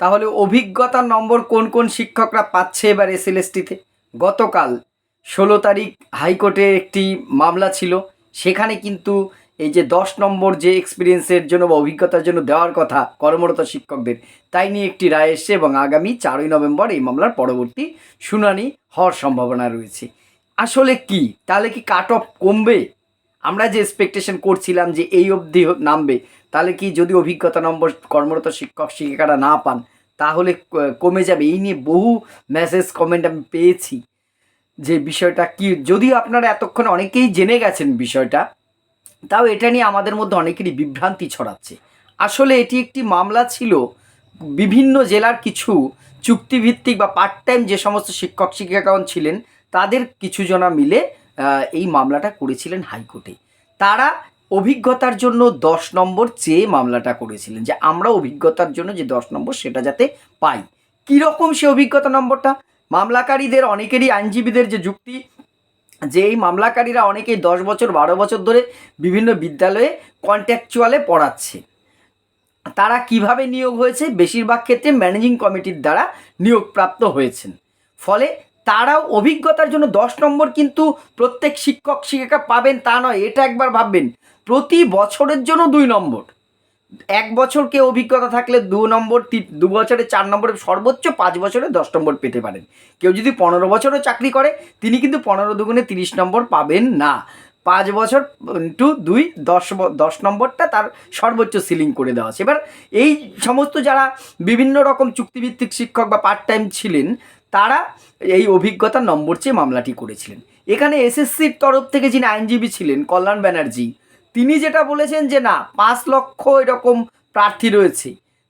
তাহলে অভিজ্ঞতার নম্বর কোন কোন শিক্ষকরা পাচ্ছে এবার এসএলএসটিতে? গতকাল ষোলো তারিখ হাইকোর্টে একটি মামলা ছিল। সেখানে কিন্তু এই যে দশ নম্বর যে এক্সপিরিয়েন্সের জন্য বা অভিজ্ঞতার জন্য দেওয়ার কথা কর্মরত শিক্ষকদের, তাই নিয়ে একটি রায় এসছে এবং আগামী চারই নভেম্বর এই মামলার পরবর্তী শুনানি হওয়ার সম্ভাবনা রয়েছে। আসলে কি? তাহলে কি কাট অফ কমবে? আমরা যে এক্সপেকটেশন করছিলাম যে এই অবধি নামবে তাহলে কি যদি অভিজ্ঞতা নম্বর কর্মরত শিক্ষক শিক্ষিকারা না পান, তাহলে কমে যাবে। এই নিয়ে বহু মেসেজ কমেন্ট আমি পেয়েছি যে বিষয়টা কি। যদিও আপনারা এতক্ষণে অনেকেই জেনে গেছেন বিষয়টা, তাও এটা নিয়ে আমাদের মধ্যে অনেকেরই বিভ্রান্তি ছড়াচ্ছে। আসলে এটি একটি মামলা ছিল, বিভিন্ন জেলার কিছু চুক্তিভিত্তিক বা পার্ট টাইম যে সমস্ত শিক্ষক শিক্ষিকাগণ ছিলেন, তাদের কিছু জনা মিলে এই মামলাটা করেছিলেন হাইকোর্টে। তারা অভিজ্ঞতার জন্য দশ নম্বর চেয়ে মামলাটা করেছিলেন, যে আমরা অভিজ্ঞতার জন্য যে দশ নম্বর সেটা যাতে পাই। কীরকম সে অভিজ্ঞতা নম্বরটা? মামলাকারীদের অনেকেরই আইনজীবীদের যে যুক্তি, যে এই মামলাকারীরা অনেকেই দশ বছর, বারো বছর ধরে বিভিন্ন বিদ্যালয়ে কন্ট্যাকচুয়ালে পড়াচ্ছে। তারা কীভাবে নিয়োগ হয়েছে? বেশিরভাগ ক্ষেত্রে ম্যানেজিং কমিটির দ্বারা নিয়োগপ্রাপ্ত হয়েছেন। ফলে তারাও অভিজ্ঞতার জন্য দশ নম্বর কিন্তু প্রত্যেক শিক্ষক, শিক্ষিকা পাবেন তা নয়, এটা একবার ভাববেন। প্রতি বছরের জন্য দুই নম্বর। এক বছর কেউ অভিজ্ঞতা থাকলে দু নম্বর দু বছরে চার নম্বরে সর্বোচ্চ পাঁচ বছরে দশ নম্বর পেতে পারেন। কেউ যদি পনেরো বছরও চাকরি করে, তিনি কিন্তু পনেরো দুগুণে তিরিশ নম্বর পাবেন না। পাঁচ বছর টু, দুই, দশ দশ নম্বরটা তার সর্বোচ্চ সিলিং করে দেওয়া আছে। এবার এই সমস্ত যারা বিভিন্ন রকম চুক্তিভিত্তিক শিক্ষক বা পার্ট টাইম ছিলেন, তারা এই অভিজ্ঞতার নম্বর চেয়ে মামলাটি করেছিলেন। এখানে এসএসসির তরফ থেকে যিনি আইনজীবী ছিলেন, কল্যাণ ব্যানার্জি তিনি যেটা বলেছেন যে না, পাঁচ লক্ষ এরকম প্রার্থী রয়েছে,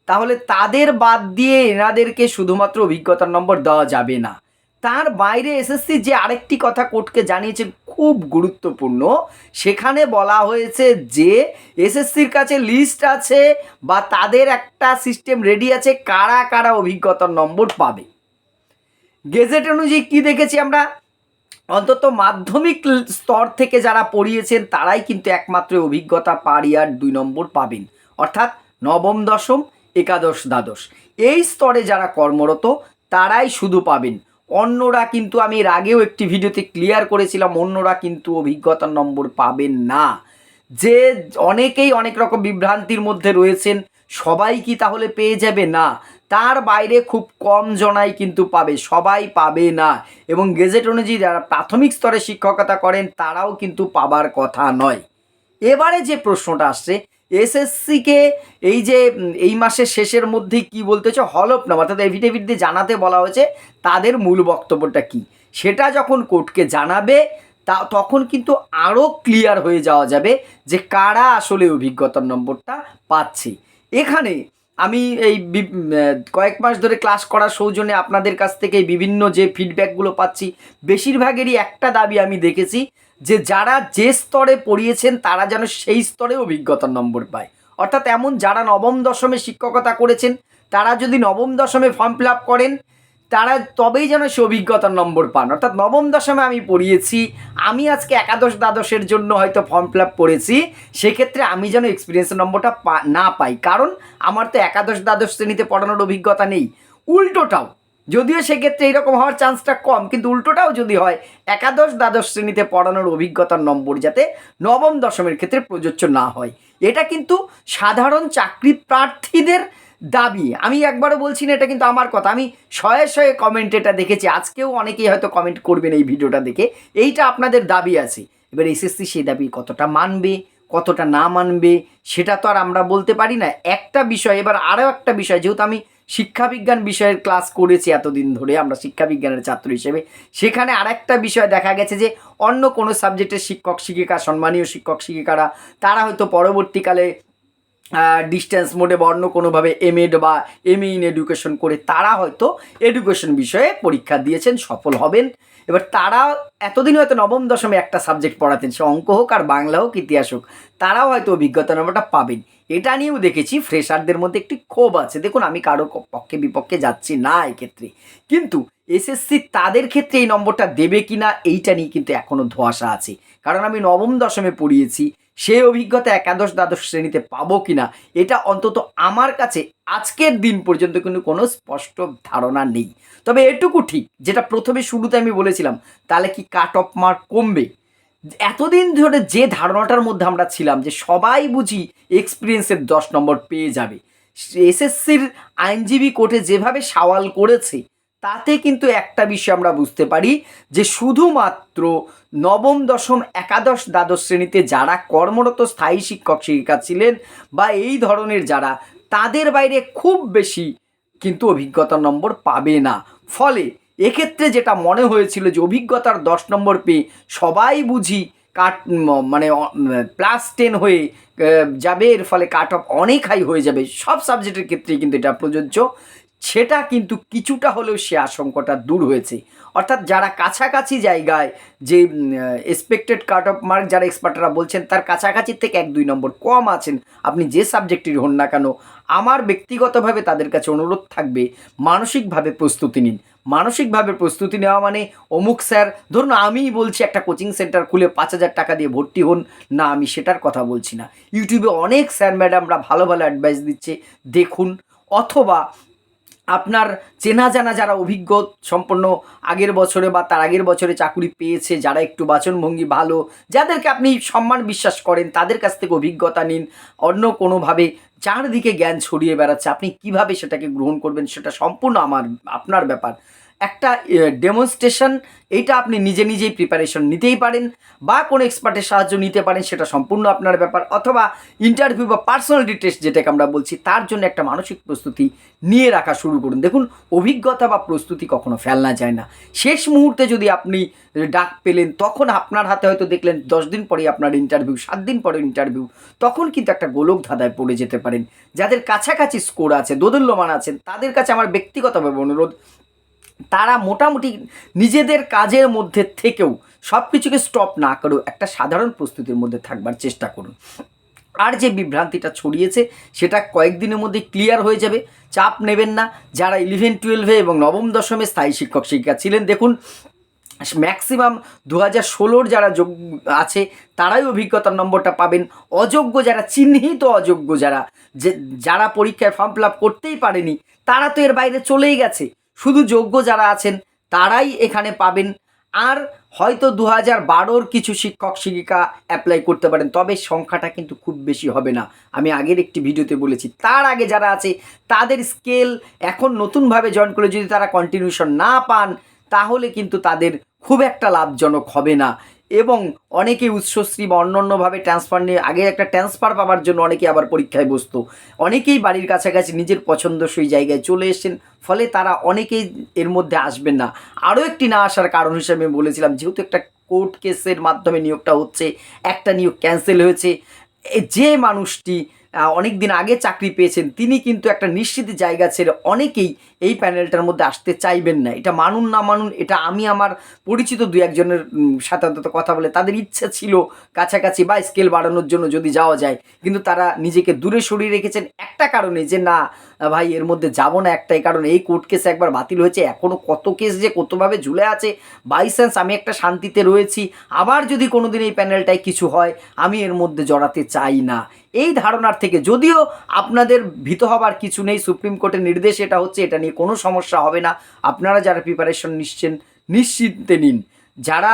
তাহলে তাদের বাদ দিয়ে এনাদেরকে শুধুমাত্র অভিজ্ঞতার নম্বর দেওয়া যাবে না। তার বাইরে এসএসসি যে আরেকটি কথা কোর্টকে জানিয়েছে, খুব গুরুত্বপূর্ণ, সেখানে বলা হয়েছে যে এসএসসির কাছে লিস্ট আছে বা তাদের একটা সিস্টেম রেডি আছে, কারা কারা অভিজ্ঞতার নম্বর পাবে। গেজেট অনুযায়ী কি দেখেছি আমরা? অন্তত মাধ্যমিক স্তর থেকে যারা পড়িয়েছেন, তারাই কিন্তু একমাত্র অভিজ্ঞতা পার ইয়ার দুই নম্বর পাবেন। অর্থাৎ নবম, দশম, একাদশ, দ্বাদশ। এই স্তরে যারা কর্মরত, তারাই শুধু পাবেন। অন্যরা কিন্তু, আমি এর আগেও একটি ভিডিওতে ক্লিয়ার করেছিলাম, অন্যরা কিন্তু অভিজ্ঞতার নম্বর পাবেন না। যে অনেকেই অনেক রকম বিভ্রান্তির মধ্যে রয়েছেন, সবাই কি তাহলে পেয়ে যাবে? না। তার বাইরে খুব কম জনাই কিন্তু পাবে, সবাই পাবে না। এবং গেজেট অনুযায়ী যারা প্রাথমিক স্তরে শিক্ষকতা করেন, তারাও কিন্তু পাবার কথা নয়। এবারে যে প্রশ্নটা আসছে, এসএসসিকে এই যে, এই মাসের শেষের মধ্যেই কি বলতে হচ্ছে? হলফনামা অর্থাৎ এভিডেভিট দিয়ে জানাতে বলা হয়েছে, তাদের মূল বক্তব্যটা কি? সেটা যখন কোর্টকে জানাবে, তা তখন কিন্তু আরও ক্লিয়ার হয়ে যাওয়া যাবে যে কারা আসলে অভিজ্ঞতার নম্বরটা পাচ্ছে। এখানে আমি এই কয়েক মাস ধরে ক্লাস করার সৌজন্যে আপনাদের কাছ থেকে বিভিন্ন যে ফিডব্যাকগুলো পাচ্ছি, বেশিরভাগেরই একটা দাবি আমি দেখেছি যে যারা যে স্তরে পড়িয়েছেন, তারা যেন সেই স্তরে অভিজ্ঞতার নম্বর পায়। অর্থাৎ এমন যারা নবম দশমে শিক্ষকতা করেছেন, তারা যদি নবম দশমে ফর্ম ফিল আপ করেন তারা তবেই যেন সে অভিজ্ঞতার নম্বর পান। অর্থাৎ নবম দশমে আমি পড়িয়েছি, আমি আজকে একাদশ দ্বাদশের জন্য হয়তো ফর্ম ফিল আপ করেছি, সেক্ষেত্রে আমি যেন এক্সপিরিয়েন্সের নম্বরটা না পাই। কারণ আমার তো একাদশ দ্বাদশ শ্রেণীতে পড়ানোর অভিজ্ঞতা নেই। উল্টোটাও, যদিও সেক্ষেত্রে এরকম হওয়ার চান্সটা কম, কিন্তু উল্টোটাও যদি হয়, একাদশ দ্বাদশ শ্রেণীতে পড়ানোর অভিজ্ঞতার নম্বর যাতে নবম দশমের ক্ষেত্রে প্রযোজ্য না হয়। এটা কিন্তু সাধারণ চাকরি প্রার্থীদের দাবি। আমি একবারও বলছি না, এটা কিন্তু আমার কথা। আমি শয়ে শয়ে কমেন্ট এটা দেখেছি। আজকেও অনেকেই হয়তো কমেন্ট করবেন এই ভিডিওটা দেখে। এইটা আপনাদের দাবি আছে। এবার এসএসসি সেই দাবি কতটা মানবে, কতটা না মানবে, সেটা তো আর আমরা বলতে পারি না। একটা বিষয়, এবার আরও একটা বিষয়, যেহেতু আমি শিক্ষাবিজ্ঞান বিষয়ের ক্লাস করেছি এতদিন ধরে, আমরা শিক্ষাবিজ্ঞানের ছাত্র হিসেবে, সেখানে আরেকটা বিষয় দেখা গেছে যে, অন্য কোনো সাবজেক্টের শিক্ষক শিক্ষিকা সম্মানীয় শিক্ষক শিক্ষিকারা তারা হয়তো পরবর্তীকালে ডিস্টেন্স মোডে বা অন্য কোনোভাবে এমএড বা এম ইন এডুকেশন করে তারা হয়তো এডুকেশন বিষয়ে পরীক্ষা দিয়েছেন, সফল হবেন। এবার তারা এতদিন হয়তো নবম দশমে একটা সাবজেক্ট পড়াতেন, সে অঙ্ক হোক আর বাংলা হোক, ইতিহাস হোক, তারাও হয়তো অভিজ্ঞতা নম্বরটা পাবেন। এটা নিয়েও দেখেছি ফ্রেশারদের মধ্যে একটি ক্ষোভ আছে। দেখুন, আমি কারও পক্ষে বিপক্ষে যাচ্ছি না এক্ষেত্রে। কিন্তু এসএসসি তাদের ক্ষেত্রে এই নম্বরটা দেবে কি না এইটা নিয়ে কিন্তু এখনও ধোঁয়াশা আছে। কারণ আমি নবম দশমে পড়িয়েছি সেই অভিজ্ঞতা একাদশ দ্বাদশ শ্রেণীতে পাবো কি না এটা অন্তত আমার কাছে আজকের দিন পর্যন্ত কিন্তু কোনো স্পষ্ট ধারণা নেই। তবে এটুকু ঠিক, যেটা প্রথমে শুরুতে আমি বলেছিলাম, তাহলে কি কাট অফ মার্ক কমবে? এতদিন ধরে যে ধারণাটার মধ্যে আমরা ছিলাম যে সবাই বুঝি এক্সপিরিয়েন্সের দশ নম্বর পেয়ে যাবে, এসএসসির আইনজীবী কোর্টে যেভাবে সওয়াল করেছে তাতে কিন্তু একটা বিষয় আমরা বুঝতে পারি যে শুধুমাত্র নবম, দশম, একাদশ, দ্বাদশ শ্রেণীতে যারা কর্মরত স্থায়ী শিক্ষক শিক্ষিকা ছিলেন বা এই ধরনের যারা, তাদের বাইরে খুব বেশি কিন্তু অভিজ্ঞতার নম্বর পাবে না। ফলে এক্ষেত্রে যেটা মনে হয়েছিল যে অভিজ্ঞতার দশ নম্বর পেয়ে সবাই বুঝি কাট মানে প্লাস টেন হয়ে যাবে। এর ফলে কাট অফ অনেক হাই হয়ে যাবে। সব সাবজেক্টের ক্ষেত্রেই কিন্তু এটা প্রযোজ্য। সেটা কিন্তু কিছুটা হলেও সে আশঙ্কাটা দূর হয়েছে। অর্থাৎ যারা কাছাকাছি জায়গায় যে এক্সপেক্টেড কাট অফ মার্ক যারা এক্সপার্টরা বলছেন, তার কাছাকাছি থেকে এক দুই নম্বর কম আছেন, আপনি যে সাবজেক্টের হন না কেন, আমার ব্যক্তিগতভাবে তাদের কাছে অনুরোধ থাকবে, মানসিকভাবে প্রস্তুতি নিন। মানসিকভাবে প্রস্তুতি নেওয়া মানে অমুক স্যার, ধরুন আমিই বলছি একটা কোচিং সেন্টার খুলে পাঁচ হাজার টাকা দিয়ে ভর্তি হন, না, আমি সেটার কথা বলছি না। ইউটিউবে অনেক স্যার ম্যাডামরা ভালো ভালো অ্যাডভাইস দিচ্ছে, দেখুন। অথবা আপনার চেনা জানা যারা অভিজ্ঞ সম্পন্ন আগের বছরে বা তার আগের বছরে চাকুরি পেয়েছে, যারা একটু বাচনভঙ্গি ভালো, যাদেরকে আপনি সম্মান বিশ্বাস করেন, তাদের কাছ থেকে অভিজ্ঞতা নিন, অন্য কোনোভাবে চারদিকে জ্ঞান ছড়িয়ে বেড়াচ্ছে, আপনি কীভাবে সেটাকে গ্রহণ করবেন সেটা সম্পূর্ণ আমার, আপনার ব্যাপার। একটা ডেমনস্ট্রেশন এইটা আপনি নিজে নিজেই প্রিপারেশন নিতেই পারেন বা কোনো এক্সপার্টের সাহায্য নিতে পারেন, সেটা সম্পূর্ণ আপনার ব্যাপার। অথবা ইন্টারভিউ বা পার্সোনালিটি টেস্ট যেটাকে আমরা বলছি, তার জন্য একটা মানসিক প্রস্তুতি নিয়ে রাখা শুরু করুন। দেখুন, অভিজ্ঞতা বা প্রস্তুতি কখনো ফেলনা যায় না। শেষ মুহূর্তে যদি আপনি ডাক পেলেন, তখন আপনার হাতে হয়তো দেখলেন, দশ দিন পরে আপনার ইন্টারভিউ সাত দিন পরে ইন্টারভিউ তখন কিন্তু একটা গোলক ধাঁধায় পড়ে যেতে পারেন। যাদের কাছাকাছি স্কোর আছে, দোদুল্যমান আছেন, তাদের কাছে আমার ব্যক্তিগতভাবে অনুরোধ তারা মোটামুটি নিজেদের কাজের মধ্যে থেকেও সব কিছুকে স্টপ না করেও একটা সাধারণ প্রস্তুতির মধ্যে থাকবার চেষ্টা করুন। আর যে বিভ্রান্তিটা ছড়িয়েছে, সেটা কয়েকদিনের মধ্যে ক্লিয়ার হয়ে যাবে। চাপ নেবেন না। যারা ইলেভেন টুয়েলভে এবং নবম, দশমে স্থায়ী শিক্ষক শিক্ষিকা ছিলেন, দেখুন ম্যাক্সিমাম দু হাজার ষোলোর যারা যোগ আছে, তারাই অভিজ্ঞতার নম্বরটা পাবেন। অযোগ্য যারা, চিহ্নিত অযোগ্য যারা, যে, যারা পরীক্ষায় ফর্ম ফিল আপ করতেই পারেনি, তারা তো এর বাইরে চলেই গেছে। শুধু যোগ্য যারা আছেন, তারাই এখানে পাবেন। আর হয়তো দু হাজার বারোর কিছু শিক্ষক, শিক্ষিকা অ্যাপ্লাই করতে পারেন, তবে সংখ্যাটা কিন্তু খুব বেশি হবে না। আমি আগের একটি ভিডিওতে বলেছি, তার আগে যারা আছে, তাদের স্কেল এখন নতুনভাবে জয়েন করে যদি তারা কন্টিনিউশন না পান, তাহলে কিন্তু তাদের খুব একটা লাভজনক হবে না। এবং অনেকে উচ্চশ্রী বা অন্য অন্যভাবে ট্রান্সফার নিয়ে আগে একটা ট্রান্সফার পাওয়ার জন্য অনেকে আবার পরীক্ষায় বসতো। অনেকেই বাড়ির কাছাকাছি নিজের পছন্দসই জায়গায় চলে এসেছেন, ফলে তারা অনেকেই এর মধ্যে আসবেন না। আরও একটি না আসার কারণ হিসেবে আমি বলেছিলাম, যেহেতু একটা কোর্ট কেসের মাধ্যমে নিয়োগটা হচ্ছে, একটা নিয়োগ ক্যান্সেল হয়েছে যে মানুষটি অনেক দিন আগে চাকরি পেয়েছেন। তিনি কিন্তু একটা নিশ্চিত জায়গা ছেড়ে অনেকেই এই প্যানেলটার মধ্যে আসতে চাইবেন না। এটা মানুন না মানুন, এটা আমি আমার পরিচিত দু একজনের সাথে অন্তত কথা বলে তাদের ইচ্ছা ছিল কাছাকাছি বা স্কেল বাড়ানোর জন্য যদি যাওয়া যায়। কিন্তু তারা নিজেকে দূরে সরিয়ে রেখেছেন একটা কারণে যে, না, ভাই, এর মধ্যে যাব না একটাই কারণ, এই কোর্ট কেস একবার বাতিল হয়েছে এখনও কত কেস যে কতভাবে ঝুলে আছে বাই চান্স আমি একটা শান্তিতে রয়েছি। আবার যদি কোনোদিন এই প্যানেলটায় কিছু হয়, আমি এর মধ্যে জড়াতে চাই না। এই ধারণার থেকে যদিও আপনাদের ভীত হবার কিছু নেই, সুপ্রিম কোর্টের নির্দেশ এটা হচ্ছে, এটা নিয়ে কোনো সমস্যা হবে না। আপনারা যারা প্রিপারেশন নিচ্ছেন নিশ্চিন্তে নিন। যারা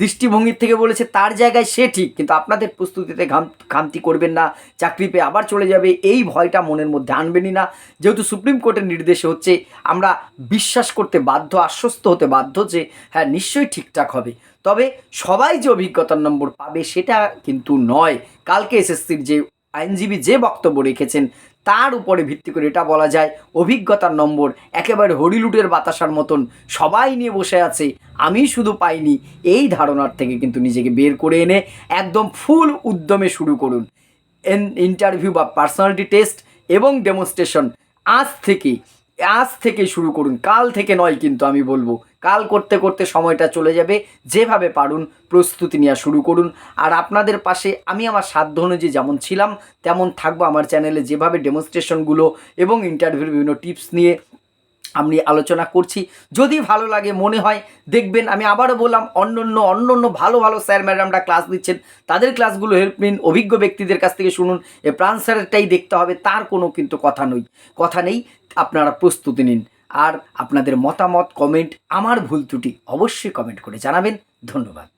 দৃষ্টিভঙ্গির থেকে বলেছে তার জায়গায় সে ঠিক, কিন্তু আপনাদের প্রস্তুতিতে ঘাম খামতি করবেন না, চাকরি পেয়ে আবার চলে যাবে, এই ভয়টা মনের মধ্যে আনবেনই না। যেহেতু সুপ্রিম কোর্টের নির্দেশে হচ্ছে, আমরা বিশ্বাস করতে বাধ্য, আশ্বস্ত হতে বাধ্য যে হ্যাঁ নিশ্চয়ই ঠিকঠাক হবে। তবে সবাই যে অভিজ্ঞতার নম্বর পাবে, সেটা কিন্তু নয়। কালকে এসএসসির যে আইনজীবী যে বক্তব্য রেখেছেন তার উপরে ভিত্তি করে এটা বলা যায় অভিজ্ঞতার নম্বর। একেবারে হরিলুটের বাতাসার মতন সবাই নিয়ে বসে আছে, আমি শুধু পাইনি, এই ধারণার থেকে কিন্তু নিজেকে বের করে এনে একদম ফুল উদ্যমে শুরু করুন। ইন্টারভিউ বা পার্সোনালিটি টেস্ট এবং ডেমনস্ট্রেশন আজ থেকে আজ থেকে শুরু করুন। কাল থেকে নয় কিন্তু আমি বলব। কাল করতে করতে সময়টা চলে যাবে। যেভাবে পারুন, প্রস্তুতি নেওয়া শুরু করুন। আর আপনাদের পাশে আমি আমার সাধ্য অনুযায়ী যেমন ছিলাম, তেমন থাকব আমার চ্যানেলে যেভাবে ডেমনস্ট্রেশনগুলো এবং ইন্টারভিউর বিভিন্ন টিপস নিয়ে আমি আলোচনা করছি। যদি ভালো লাগে, মনে হয়, দেখবেন আমি আবারও বললাম অন্য অন্য অন্য অন্য ভালো ভালো স্যার ম্যাডামরা ক্লাস দিচ্ছেন তাদের ক্লাসগুলো হেল্প নিন, অভিজ্ঞ ব্যক্তিদের কাছ থেকে শুনুন। এ প্রাণ স্যারেরটাই দেখতে হবে, তার কোনো কিন্তু কথা নই কথা নেই, আপনারা প্রস্তুতি নিন। আর আপনাদের মতামত কমেন্ট আমার ভুল ত্রুটি অবশ্যই কমেন্ট করে জানাবেন। ধন্যবাদ।